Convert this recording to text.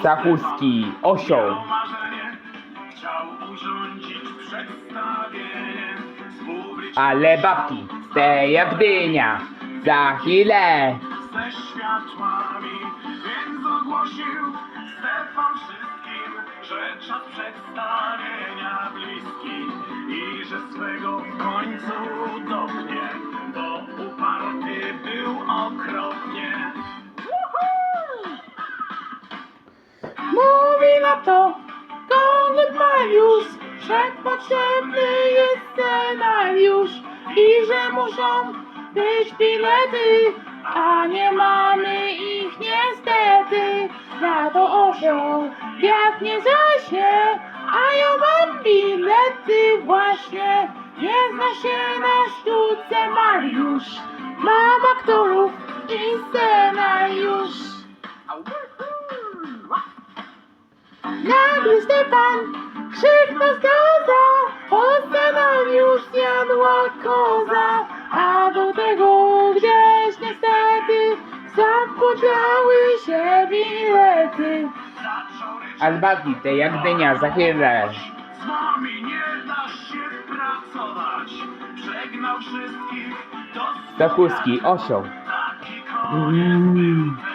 Stachuski, osioł. Ale babki, te jak dynia. Za chwilę. ze światłami Więc ogłosił Stefan wszystkim Że czas przedstawienia bliski I że swego w końcu dopnie Bo uparty był okropnie na to Konrad Mariusz, że potrzebny jest scenariusz i że muszą być bilety, a nie mamy ich niestety. Na to osioł biegnie zasie, a ja mam bilety właśnie. Nie zna się na sztuce Mariusz, mam aktorów Nagle Stefan krzyknął z gaza, o scenariusz zjadła koza, a do tego gdzieś niestety zapłodziały się bilety. Albaki, te jak dynia, za chwilę. Z wami nie da się pracować Żegnał wszystkich do Stachuski, osioł. Taki koniec był